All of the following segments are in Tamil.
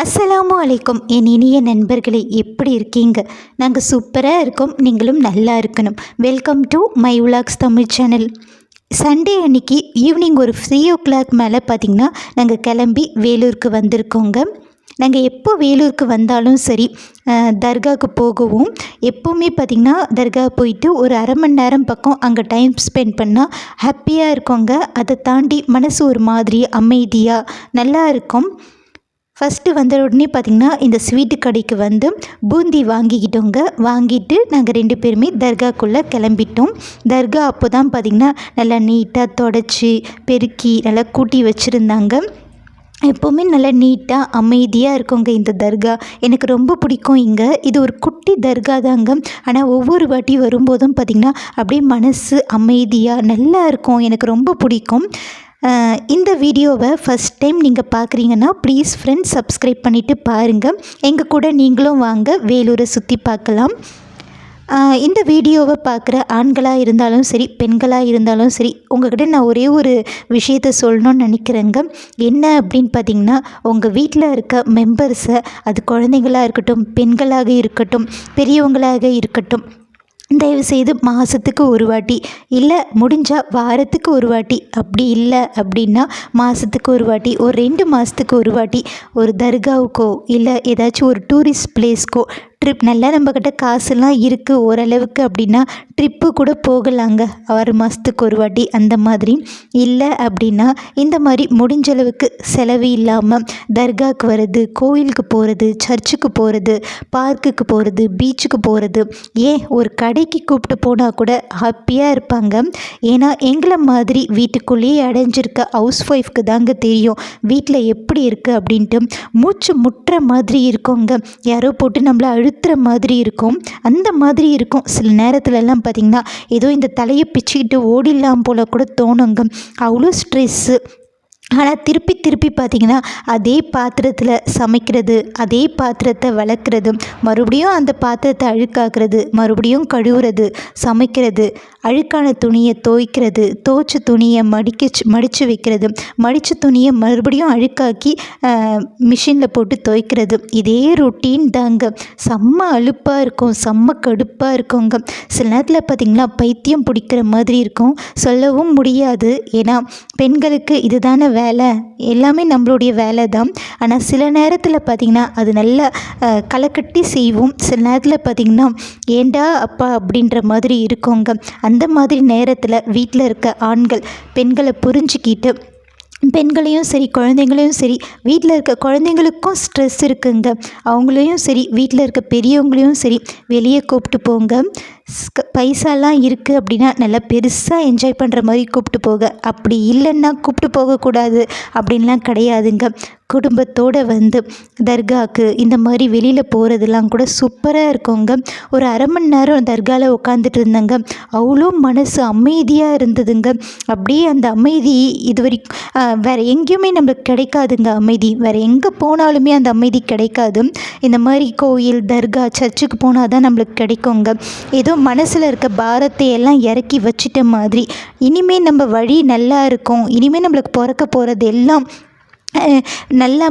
அஸ்ஸலாமு அலைக்கும். என் இனிய நண்பர்களே எப்படி இருக்கீங்க? நாங்கள் சூப்பராக இருக்கோம். நீங்களும் நல்லா இருக்கணும். Welcome to my உலாக்ஸ் Tamil channel Sunday அன்னைக்கு ஈவினிங் ஒரு த்ரீ ஓ கிளாக் மேலே பார்த்திங்கன்னா நாங்கள் கிளம்பி வேலூருக்கு வந்திருக்கோங்க. நாங்கள் எப்போ வேலூருக்கு வந்தாலும் சரி தர்காவுக்கு போகவும் எப்போவுமே பார்த்திங்கன்னா தர்கா போயிட்டு ஒரு அரை மணி நேரம் பக்கம் அங்கே டைம் ஸ்பெண்ட் பண்ணால் ஹாப்பியாக இருக்கோங்க. அதை தாண்டி மனசு ஒரு மாதிரி அமைதியாக நல்லா இருக்கும். ஃபஸ்ட்டு வந்த உடனே பார்த்திங்கன்னா இந்த ஸ்வீட்டு கடைக்கு வந்து பூந்தி வாங்கிக்கிட்டோங்க. வாங்கிட்டு நாங்கள் ரெண்டு பேருமே தர்காக்குள்ளே கிளம்பிட்டோம். தர்கா அப்போ தான் பார்த்திங்கன்னா நல்லா நீட்டாக தொடச்சி பெருக்கி நல்லா கூட்டி வச்சுருந்தாங்க. எப்போவுமே நல்லா நீட்டாக அமைதியாக இருக்குங்க இந்த தர்கா. எனக்கு ரொம்ப பிடிக்கும் இங்கே. இது ஒரு குட்டி தர்கா தாங்க ஆனால் ஒவ்வொரு வாட்டி வரும்போதும் பார்த்திங்கன்னா அப்படியே மனசு அமைதியாக நல்லா இருக்கும். எனக்கு ரொம்ப பிடிக்கும். இந்த வீடியோவை ஃபஸ்ட் டைம் நீங்கள் பார்க்குறீங்கன்னா ப்ளீஸ் ஃப்ரெண்ட்ஸ் சப்ஸ்கிரைப் பண்ணிவிட்டு பாருங்கள் எங்கள் கூட நீங்களும் வாங்க வேலூரை சுற்றி பார்க்கலாம். இந்த வீடியோவை பார்க்குற ஆண்களாக இருந்தாலும் சரி பெண்களாக இருந்தாலும் சரி உங்கள்கிட்ட நான் ஒரே ஒரு விஷயத்த சொல்லணும்னு நினைக்கிறேங்க. என்ன அப்படின்னு பார்த்தீங்கன்னா உங்கள் வீட்டில் இருக்க மெம்பர்ஸை அது குழந்தைங்களாக இருக்கட்டும் பெண்களாக இருக்கட்டும் பெரியவங்களாக இருக்கட்டும் தயவுசெய்து மாதத்துக்கு ஒரு வாட்டி. இல்லை முடிஞ்சால் வாரத்துக்கு ஒரு வாட்டி. அப்படி இல்லை அப்படின்னா மாதத்துக்கு ஒரு வாட்டி. ஒரு ரெண்டு மாதத்துக்கு ஒரு வாட்டி. ஒரு தர்காவுக்கோ இல்லை ஏதாச்சும் ஒரு டூரிஸ்ட் பிளேஸ்க்கோ ட்ரிப் நல்லா நம்மக்கிட்ட காசுலாம் இருக்குது ஓரளவுக்கு அப்படின்னா ட்ரிப்பு கூட போகலாங்க. ஆறு மாதத்துக்கு ஒரு வாட்டி அந்த மாதிரி. இல்லை அப்படின்னா இந்த மாதிரி முடிஞ்ச அளவுக்கு செலவு இல்லாமல் தர்காவுக்கு வர்றது கோயிலுக்கு போகிறது சர்ச்சுக்கு போகிறது பார்க்குக்கு போகிறது பீச்சுக்கு போகிறது ஏன்? ஒரு கடைக்கு கூப்பிட்டு போனால் கூட ஹாப்பியாக இருப்பாங்க. ஏன்னா எங்களை மாதிரி வீட்டுக்குள்ளேயே அடைஞ்சிருக்க ஹவுஸ் ஒய்ஃப்க்கு தாங்க தெரியும். வீட்டில் எப்படி இருக்குது அப்படின்ட்டு மூச்சு முட்டுற மாதிரி இருக்கோங்க. யாரோ போட்டு நம்மளை அழுத்துற மாதிரி இருக்கும். அந்த மாதிரி இருக்கும். சில நேரத்துலலாம் பார்த்திங்கன்னா ஏதோ இந்த தலையை பிச்சுக்கிட்டு ஓடிடலாம் போல் கூட தோணுங்க. அவ்வளோ ஸ்ட்ரெஸ்ஸு ஆனால் திருப்பி திருப்பி பார்த்திங்கன்னா அதே பாத்திரத்தில் சமைக்கிறது அதே பாத்திரத்தை வளர்க்குறது மறுபடியும் அந்த பாத்திரத்தை அழுக்காக்குறது மறுபடியும் கழுவுறது சமைக்கிறது அழுக்கான துணியை துவைக்கிறது துவைச்ச துணியை மடிக்க மடித்து வைக்கிறது மடித்த துணியை மறுபடியும் அழுக்காக்கி மிஷினில் போட்டு துவைக்கிறது. இதே ரொட்டீன் தாங்க. செம்ம அழுப்பாக இருக்கும் செம்ம கடுப்பாக இருக்குங்க. சில நேரத்தில் பார்த்திங்கன்னா பைத்தியம் பிடிக்கிற மாதிரி இருக்கும். சொல்லவும் முடியாது. ஏன்னா பெண்களுக்கு இதுதானே வேலை எல்லாமே நம்மளுடைய வேலை தான். ஆனால் சில நேரத்தில் பார்த்திங்கன்னா அது நல்லா களைக்கட்டி செய்வோம். சில நேரத்தில் பார்த்திங்கன்னா ஏண்டா அப்பா? அப்படின்ற மாதிரி இருக்கோங்க. அந்த மாதிரி நேரத்தில் வீட்டில் இருக்க ஆண்கள் பெண்களை புரிஞ்சுக்கிட்டு பெண்களையும் சரி குழந்தைங்களையும் சரி வீட்டில் இருக்க குழந்தைங்களுக்கும் ஸ்ட்ரெஸ் இருக்குங்க. அவங்களையும் சரி வீட்டில் இருக்க பெரியவங்களையும் சரி வெளியே கூப்பிட்டு போங்க. ஸ்க- பைசாலாம் இருக்குது அப்படின்னா நல்லா பெருசாக என்ஜாய் பண்ணுற மாதிரி கூப்பிட்டு போக. அப்படி இல்லைன்னா கூப்பிட்டு போகக்கூடாது. அப்படின்லாம் கிடையாதுங்க. குடும்பத்தோடு வந்து தர்காவுக்கு இந்த மாதிரி வெளியில் போகிறதுலாம் கூட சூப்பராக இருக்குங்க. ஒரு அரை மணி நேரம் தர்காவில் உட்காந்துட்டு இருந்தாங்க. அவ்வளோ மனசு அமைதியாக இருந்ததுங்க. அப்படியே அந்த அமைதி இது வரைக்கும் வேறு எங்கேயுமே நம்மளுக்கு கிடைக்காதுங்க அமைதி. வேறு எங்கே போனாலுமே அந்த அமைதி கிடைக்காது. இந்த மாதிரி கோயில் தர்கா சர்ச்சுக்கு போனால் தான் நம்மளுக்கு கிடைக்குங்க. ஏதோ மனசில் இருக்க பாரத்தை எல்லாம் இறக்கி வச்சிட்ட மாதிரி. இனிமேல் நம்ம வழி நல்லா இருக்கும். இனிமேல் நம்மளுக்கு பிறக்க போகிறது எல்லாம் நல்ல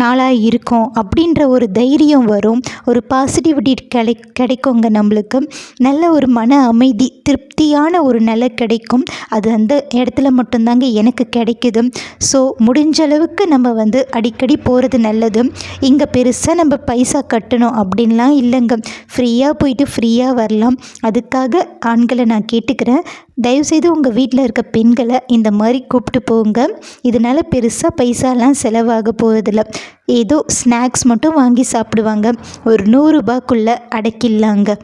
நாளாக இருக்கும் அப்படின்ற ஒரு தைரியம் வரும். ஒரு பாசிட்டிவிட்டி கிடை கிடைக்குங்க நம்மளுக்கு. நல்ல ஒரு மன அமைதி திருப்தியான ஒரு நிலை கிடைக்கும். அது அந்த இடத்துல மட்டும்தாங்க எனக்கு கிடைக்குது. ஸோ முடிஞ்ச அளவுக்கு நம்ம வந்து அடிக்கடி போகிறது நல்லது. இங்கே பெருசாக நம்ம பைசா கட்டணும் அப்படின்லாம் இல்லைங்க. ஃப்ரீயாக போயிட்டு ஃப்ரீயாக வரலாம். அதுக்காக ஆண்களை நான் கேட்டுக்கிறேன். தயவுசெய்து உங்கள் வீட்டில் இருக்க பெண்களை இந்த மாதிரி கூப்பிட்டு போங்க. இதனால் பெருசாக பைசாலாம் செலவாக போகிறதில்ல ஏதோ ஸ்நாக்ஸ் மட்டும் வாங்கி சாப்பிடுவாங்க. ஒரு நூறுரூபாக்குள்ளே அடக்கிடலாங்க.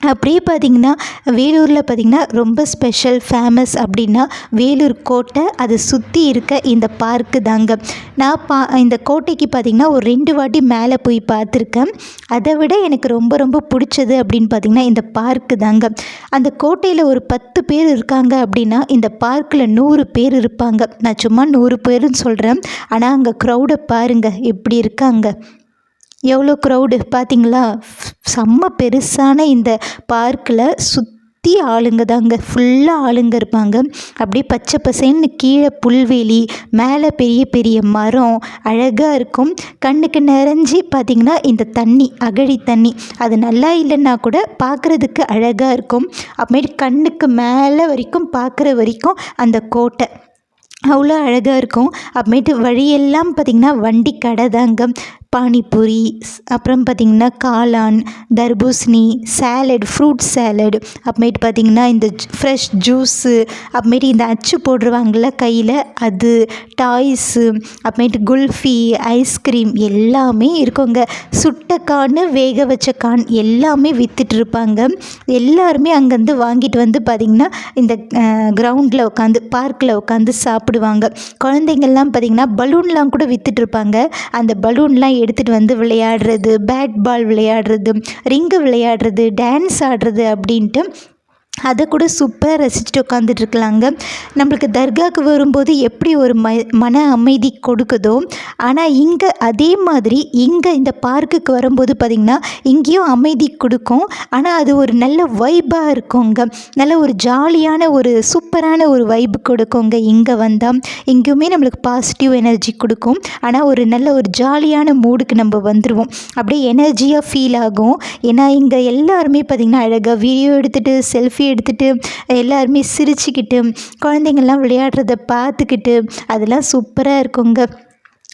அப்படியே பார்த்திங்கன்னா வேலூரில் பார்த்திங்கன்னா ரொம்ப ஸ்பெஷல் ஃபேமஸ் அப்படின்னா வேலூர் கோட்டை அதை சுற்றி இருக்க இந்த பார்க்கு தாங்க. நான் பா இந்த கோட்டைக்கு பார்த்திங்கன்னா ஒரு ரெண்டு வாட்டி மேலே போய் பார்த்துருக்கேன். அதை விட எனக்கு ரொம்ப ரொம்ப பிடிச்சது அப்படின்னு பார்த்திங்கன்னா இந்த பார்க்கு தாங்க. அந்த கோட்டையில் ஒரு பத்து பேர் இருக்காங்க அப்படின்னா இந்த பார்க்கில் நூறு பேர் இருப்பாங்க. நான் சும்மா நூறு பேருன்னு சொல்கிறேன் ஆனால் அங்கே க்ரௌடை பாருங்கள் எப்படி இருக்காங்க. எவ்வளோ க்ரௌடு பார்த்தீங்களா செம்ம பெருசான இந்த பார்க்கில் சுத் சுற்றி ஆளுங்க தாங்க. ஃபுல்லாக ஆளுங்க இருப்பாங்க. அப்படியே பச்சை பசேன்னு கீழே புல்வெளி மேலே பெரிய பெரிய மரம் அழகாக இருக்கும். கண்ணுக்கு நிறைஞ்சி பார்த்திங்கன்னா இந்த தண்ணி அகழி தண்ணி. அது நல்லா இல்லைன்னா கூட பார்க்குறதுக்கு அழகாக இருக்கும். அப்புறமேட்டு கண்ணுக்கு மேலே வரைக்கும் பார்க்குற வரைக்கும் அந்த கோட்டை. அவ்வளோ அழகாக இருக்கும். அப்புறமேட்டு வழியெல்லாம் பார்த்திங்கன்னா வண்டி கடை தாங்க. பானிபூரி ஸ்- அப்புறம் பார்த்திங்கன்னா காளான் தர்பூசணி சேலட் ஃப்ரூட் சேலட் அப்புறமேட்டு பார்த்திங்கன்னா இந்த ஃப்ரெஷ் ஜூஸு அப்புறமேட்டு இந்த அச்சு போடுருவாங்கள்ல கையில் அது டாய்ஸு அப்புறமேட்டு குல்ஃபி ஐஸ்கிரீம் எல்லாமே இருக்குங்க. சுட்ட கான் வேக வச்ச கான் எல்லாமே விற்றுட்ருப்பாங்க இருப்பாங்க. எல்லாருமே அங்கேருந்து வாங்கிட்டு வந்து பார்த்திங்கன்னா இந்த கிரவுண்டில் உட்காந்து பார்க்கில் உட்காந்து சாப்பிடுவாங்க. குழந்தைங்கள்லாம் பார்த்திங்கன்னா பலூன்லாம் கூட விற்றுட்ருப்பாங்க இருப்பாங்க. அந்த பலூன்லாம் எடுத்துகிட்டு வந்து விளையாடுறது பேட் பால் விளையாடுறது ரிங்கு விளையாடுறது டான்ஸ் ஆடுறது அப்படின்ட்டு அதை கூட சூப்பராக ரசிச்சுட்டு உட்காந்துட்டு இருக்கலாங்க நம்மளுக்கு தர்காவுக்கு வரும்போது எப்படி ஒரு ம மன அமைதி கொடுக்குதோ ஆனால் இங்கே அதே மாதிரி இங்கே இந்த பார்க்குக்கு வரும்போது பார்த்திங்கன்னா இங்கேயும் அமைதி கொடுக்கும். ஆனால் அது ஒரு நல்ல வைபாக இருக்குங்க. நல்ல ஒரு ஜாலியான ஒரு சூப்பரான ஒரு வைப்பு கொடுக்குங்க. இங்கே வந்தால் இங்கேயுமே நம்மளுக்கு பாசிட்டிவ் எனர்ஜி கொடுக்கும். ஆனால் ஒரு நல்ல ஒரு ஜாலியான மூடுக்கு நம்ம வந்துடுவோம் அப்படியே எனர்ஜியாக ஃபீல் ஆகும். ஏன்னா இங்கே எல்லாருமே பார்த்திங்கன்னா அழகாக வீடியோ எடுத்துகிட்டு செல்ஃபி எடுத்துகிட்டு எல்லாருமே சிரிச்சுக்கிட்டு குழந்தைங்கள்லாம் விளையாடுறத பார்த்துக்கிட்டு அதெல்லாம் சூப்பராக இருக்குங்க.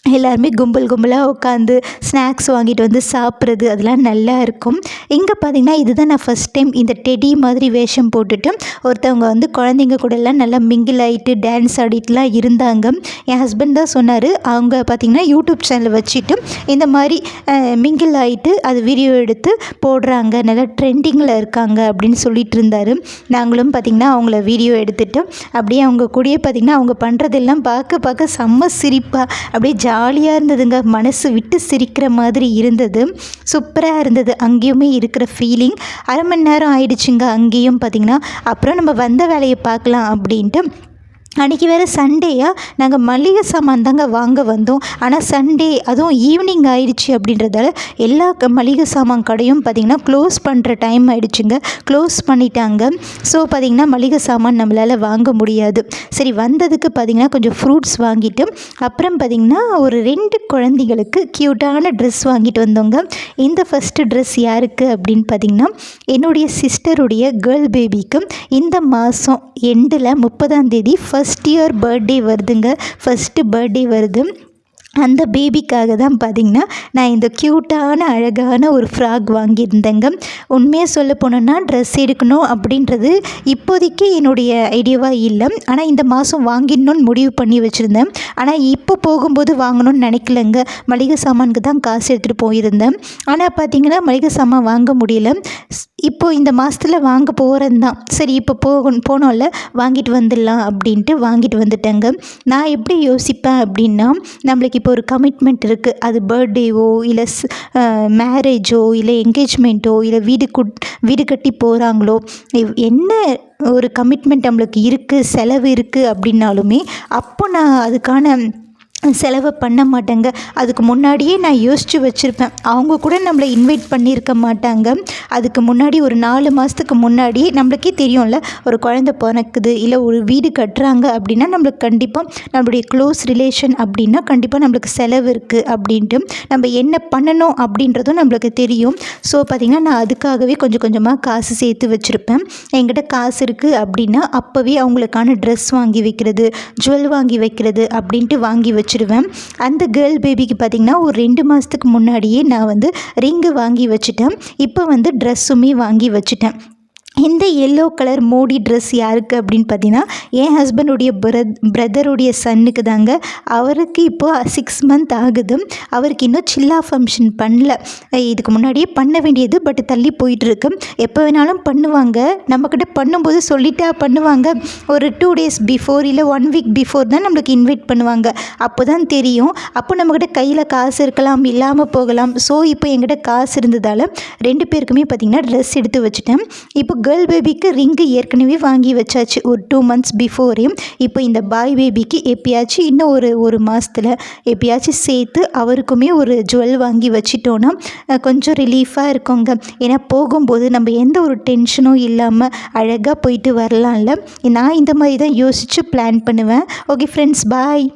எல்லாருமே கும்பல் கும்பலாக உட்காந்து ஸ்நாக்ஸ் வாங்கிட்டு வந்து சாப்பிட்றது அதெல்லாம் நல்லா இருக்கும். இங்கே பார்த்தீங்கன்னா இதுதான் நான் ஃபஸ்ட் டைம் இந்த டெடி மாதிரி வேஷம் போட்டுட்டு ஒருத்தவங்க வந்து குழந்தைங்க கூடலாம் நல்லா மிங்கிள் ஆகிட்டு டான்ஸ் ஆடிட்டுலாம் இருந்தாங்க. என் ஹஸ்பண்ட் தான் சொன்னார் அவங்க பார்த்திங்கன்னா யூடியூப் சேனல் வச்சுட்டு இந்த மாதிரி மிங்கிள் ஆகிட்டு அது வீடியோ எடுத்து போடுறாங்க நல்லா ட்ரெண்டிங்கில் இருக்காங்க அப்படின்னு சொல்லிட்டு இருந்தார். நாங்களும் பார்த்திங்கன்னா அவங்கள வீடியோ எடுத்துகிட்டு அப்படியே அவங்க கூடயே பார்த்திங்கன்னா அவங்க பண்ணுறதெல்லாம் பார்க்க பார்க்க செம்ம சிரிப்பாக அப்படியே ஜாலியாக இருந்ததுங்க. மனசு விட்டு சிரிக்கிற மாதிரி இருந்தது. சூப்பராக இருந்தது. அங்கேயுமே இருக்கிற ஃபீலிங் அரை மணி நேரம் ஆயிடுச்சுங்க. அங்கேயும் பார்த்திங்கன்னா அப்புறம் நம்ம வந்த வேலையை பார்க்கலாம் அப்படின்ட்டு அன்றைக்கி வேறு சண்டேயா நாங்கள் மளிகை சாமான் தாங்க வாங்க வந்தோம். ஆனால் சண்டே அதுவும் ஈவினிங் ஆயிடுச்சு அப்படின்றதால எல்லா க- மளிகை சாமான் கடையும் பார்த்திங்கன்னா க்ளோஸ் பண்ணுற டைம் ஆயிடுச்சுங்க. க்ளோஸ் பண்ணிட்டாங்க. ஸோ பார்த்திங்கன்னா மளிகை சாமான் நம்மளால் வாங்க முடியாது. சரி வந்ததுக்கு பார்த்திங்கன்னா கொஞ்சம் ஃப்ரூட்ஸ் வாங்கிட்டு அப்புறம் பார்த்திங்கன்னா ஒரு ரெண்டு குழந்தைங்களுக்கு க்யூட்டான ட்ரெஸ் வாங்கிட்டு வந்தோங்க. இந்த ஃபஸ்ட்டு ட்ரெஸ் யாருக்கு அப்படின்னு பார்த்திங்கன்னா என்னுடைய சிஸ்டருடைய கேர்ள் பேபிக்கு இந்த மாதம் எண்டில் முப்பதாம் தேதி ஃபஸ்ட் ஃபஸ்ட் இயர் பர்த்டே வருதுங்க. ஃபஸ்ட்டு பர்த்டே வருது. அந்த பேபிக்காக தான் பார்த்திங்கன்னா நான் இந்த க்யூட்டான அழகான ஒரு ஃப்ராக் வாங்கியிருந்தேங்க. உண்மையாக சொல்ல போனோன்னா ட்ரெஸ் எடுக்கணும் அப்படின்றது இப்போதைக்கு என்னுடைய ஐடியாவாக இல்லை. ஆனால் இந்த மாதம் வாங்கிடணும்னு முடிவு பண்ணி வச்சுருந்தேன். ஆனால் இப்போ போகும்போது வாங்கணும்னு நினைக்கலங்க. மளிகை சாமானுக்கு தான் காசு எடுத்துகிட்டு போயிருந்தேன். ஆனால் பார்த்திங்கன்னா மளிகை சாமான் வாங்க முடியல. இப்போது இந்த மாதத்தில் வாங்க போகிறது தான் சரி இப்போ போகணும் போனோம்ல வாங்கிட்டு வந்துடலாம் அப்படின்ட்டு வாங்கிட்டு வந்துட்டேங்க. நான் எப்படி யோசிப்பேன் அப்படின்னா நம்மளுக்கு இப்போ ஒரு கமிட்மெண்ட் இருக்குது அது பர்த்டேவோ இல்லை மேரேஜோ இல்லை என்கேஜ்மெண்ட்டோ இல்லை வீடு குட் வீடு கட்டி போகிறாங்களோ என்ன ஒரு கமிட்மெண்ட் நம்மளுக்கு இருக்குது செலவு இருக்குது அப்படின்னாலுமே அப்போ நான் அதுக்கான செலவு பண்ண மாட்டேங்க. அதுக்கு முன்னாடியே நான் யோசித்து வச்சுருப்பேன். அவங்க கூட நம்மளை இன்வைட் பண்ணியிருக்க மாட்டாங்க. அதுக்கு முன்னாடி ஒரு நாலு மாதத்துக்கு முன்னாடி நம்மளுக்கே தெரியும்ல ஒரு குழந்தை பிறக்குது இல்லை ஒரு வீடு கட்டுறாங்க அப்படின்னா நம்மளுக்கு கண்டிப்பாக நம்மளுடைய க்ளோஸ் ரிலேஷன் அப்படின்னா கண்டிப்பாக நம்மளுக்கு செலவு இருக்குது அப்படின்ட்டு நம்ம என்ன பண்ணணும் அப்படின்றதும் நம்மளுக்கு தெரியும். ஸோ பார்த்திங்கன்னா நான் அதுக்காகவே கொஞ்சம் கொஞ்சமாக காசு சேர்த்து வச்சுருப்பேன். என்கிட்ட காசு இருக்குது அப்படின்னா அப்போவே அவங்களுக்கான ட்ரெஸ் வாங்கி வைக்கிறது ஜுவல் வாங்கி வைக்கிறது அப்படின்ட்டு வாங்கி வச்சு வச்சுருவேன் அந்த கேர்ள் பேபிக்கு பார்த்திங்கன்னா ஒரு ரெண்டு மாதத்துக்கு முன்னாடியே நான் வந்து ரிங்கு வாங்கி வச்சுட்டேன். இப்போ வந்து ட்ரெஸ்ஸுமே வாங்கி வச்சுட்டேன். இந்த எல்லோ கலர் மோடி ட்ரெஸ் யாருக்கு அப்படின்னு பார்த்தீங்கன்னா என் ஹஸ்பண்டுடைய பிரத் பிரதருடைய சன்னுக்கு தாங்க. அவருக்கு இப்போது சிக்ஸ் மந்த் ஆகுது. அவருக்கு இன்னும் சில்லா ஃபங்க்ஷன் பண்ணல. இதுக்கு முன்னாடியே பண்ண வேண்டியது பட் தள்ளி போயிட்டுருக்கு. எப்போ வேணாலும் பண்ணுவாங்க. நம்மக்கிட்ட பண்ணும்போது சொல்லிட்டா பண்ணுவாங்க. ஒரு டூ டேஸ் பிஃபோர் இல்லை ஒன் வீக் பிஃபோர் தான் நம்மளுக்கு இன்வைட் பண்ணுவாங்க. அப்போ தான் தெரியும். அப்போ நம்மக்கிட்ட கையில் காசு இருக்கலாம் இல்லாமல் போகலாம். ஸோ இப்போ எங்கிட்ட காசு இருந்ததால் ரெண்டு பேருக்குமே பார்த்திங்கன்னா ட்ரெஸ் எடுத்து வச்சுட்டேன். இப்போ கேர்ள் பேபிக்கு ரிங்கு ஏற்கனவே வாங்கி வச்சாச்சு. ஒரு டூ மந்த்ஸ் பிஃபோரே இப்போ இந்த பாய் பேபிக்கு எப்பயாச்சும் இன்னும் ஒரு ஒரு மாதத்தில் எப்பயாச்சும் சேர்த்து அவருக்குமே ஒரு ஜுவல் வாங்கி வச்சிட்டோன்னா கொஞ்சம் ரிலீஃபாக இருக்குங்க. ஏன்னா போகும்போது நம்ம எந்த ஒரு டென்ஷனும் இல்லாமல் அழகாக போயிட்டு வரலாம்ல. நான் இந்த மாதிரி தான் யோசித்து பிளான் பண்ணுவேன். Okay friends bye